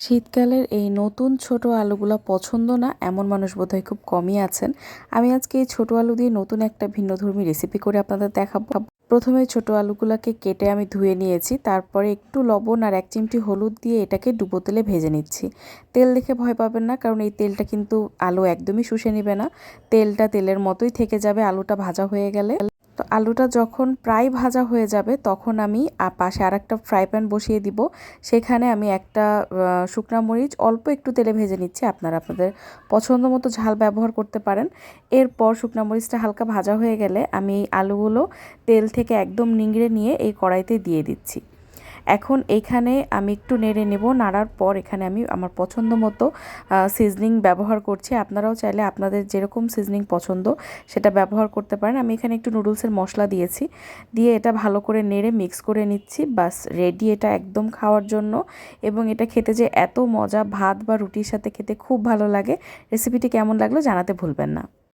শীতকালের এই নতুন ছোট আলুগুলো পছন্দ না, এমন মানুষ বোধহয় খুব কমই আছেন। আমি আজকে এই ছোট আলু দিয়ে নতুন একটা ভিন্নধর্মী রেসিপি করে আপনাদের দেখাবো। প্রথমে ছোট আলুগুলোকে কেটে আমি ধুয়ে নিয়েছি, তারপরে একটু লবণ আর এক চিমটি হলুদ দিয়ে এটাকে ডুবো তেলে ভেজে নিচ্ছি। তেল দেখে ভয় পাবেন না, কারণ এই তেলটা কিন্তু আলু একদমই শুষে নেবে না। তেলটা তেলের মতোই থেকে যাবে, আলুটা ভাজা হয়ে গেলে। তো আলুটা যখন প্রায় ভাজা হয়ে যাবে, তখন আমি পাশে আর একটা ফ্রাই প্যান বসিয়ে দিব। সেখানে আমি একটা শুকনা মরিচ অল্প একটু তেলে ভেজে নিচ্ছি। আপনারা আপনাদের পছন্দ মতো ঝাল ব্যবহার করতে পারেন। এরপর শুকনা মরিচটা হালকা ভাজা হয়ে গেলে আমি আলুগুলো তেল থেকে একদম নিংড়ে নিয়ে এই কড়াইতে দিয়ে দিচ্ছি। এখন এইখানে আমি একটু নেড়ে নেব। নাড়ার পর এখানে আমি আমার পছন্দ মতো সিজনিং ব্যবহার করছি। আপনারাও চাইলে আপনাদের যেরকম সিজনিং পছন্দ সেটা ব্যবহার করতে পারেন। আমি এখানে একটু নুডলসের মশলা দিয়েছি। দিয়ে এটা ভালো করে নেড়ে মিক্স করে নিচ্ছি। বাস রেডি এটা একদম খাওয়ার জন্য। এবং এটা খেতে যে এত মজা, ভাত বা রুটির সাথে খেতে খুব ভালো লাগে। রেসিপিটি কেমন লাগল জানাতে ভুলবেন না।